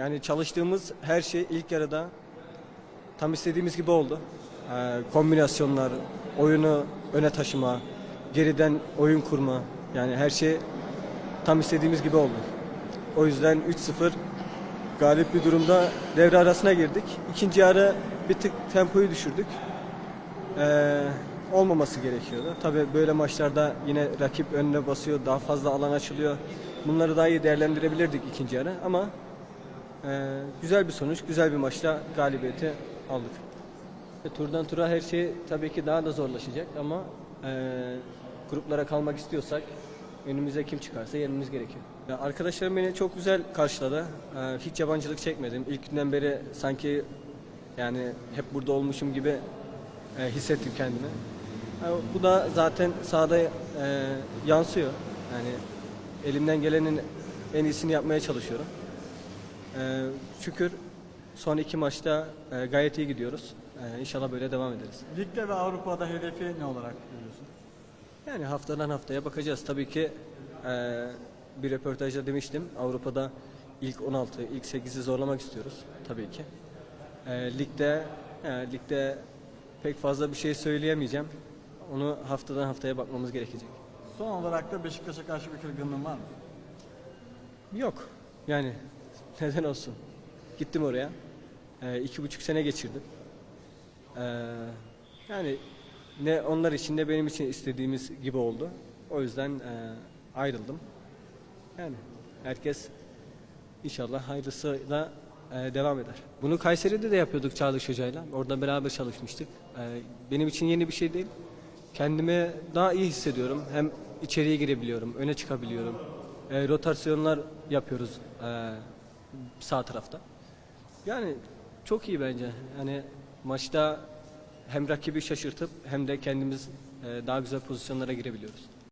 Yani çalıştığımız her şey ilk yarıda tam istediğimiz gibi oldu. Ee, kombinasyonlar, oyunu öne taşıma, geriden oyun kurma. Yani her şey tam istediğimiz gibi oldu. O yüzden 3-0 galip bir durumda devre arasına girdik. İkinci yarı bir tık tempoyu düşürdük. Ee, olmaması gerekiyordu. Tabii böyle maçlarda yine rakip önüne basıyor, daha fazla alan açılıyor. Bunları daha iyi değerlendirebilirdik ikinci yarı ama ee, güzel bir sonuç, güzel bir maçla galibiyeti aldık. E, turdan tura her şey tabii ki daha da zorlaşacak ama e, gruplara kalmak istiyorsak önümüze kim çıkarsa yenmemiz gerekiyor. Ya, arkadaşlarım beni çok güzel karşıladı. E, hiç yabancılık çekmedim. İlk günden beri sanki yani hep burada olmuşum gibi e, hissettim kendimi. E, bu da zaten sahada e, yansıyor. Yani elimden gelenin en iyisini yapmaya çalışıyorum. Ee, şükür son iki maçta e, gayet iyi gidiyoruz. Ee, inşallah böyle devam ederiz. Ligde ve Avrupa'da hedefi ne olarak görüyorsun? Yani haftadan haftaya bakacağız. Tabii ki e, bir röportajda demiştim. Avrupa'da ilk 16, ilk 8'i zorlamak istiyoruz tabii ki. E, ligde e, ligde pek fazla bir şey söyleyemeyeceğim. Onu haftadan haftaya bakmamız gerekecek. Son olarak da Beşiktaş'a karşı bir kırgınlığın var mı? Yok. Yani neden olsun? Gittim oraya. Ee, iki buçuk sene geçirdim. Ee, yani ne onlar için ne benim için istediğimiz gibi oldu. O yüzden e, ayrıldım. Yani herkes inşallah hayırlısıyla e, devam eder. Bunu Kayseri'de de yapıyorduk Çağdaş Hoca'yla. Orada beraber çalışmıştık. E, benim için yeni bir şey değil. Kendimi daha iyi hissediyorum. Hem içeriye girebiliyorum, öne çıkabiliyorum. E, rotasyonlar yapıyoruz e, sağ tarafta. Yani çok iyi bence. Yani maçta hem rakibi şaşırtıp hem de kendimiz e, daha güzel pozisyonlara girebiliyoruz.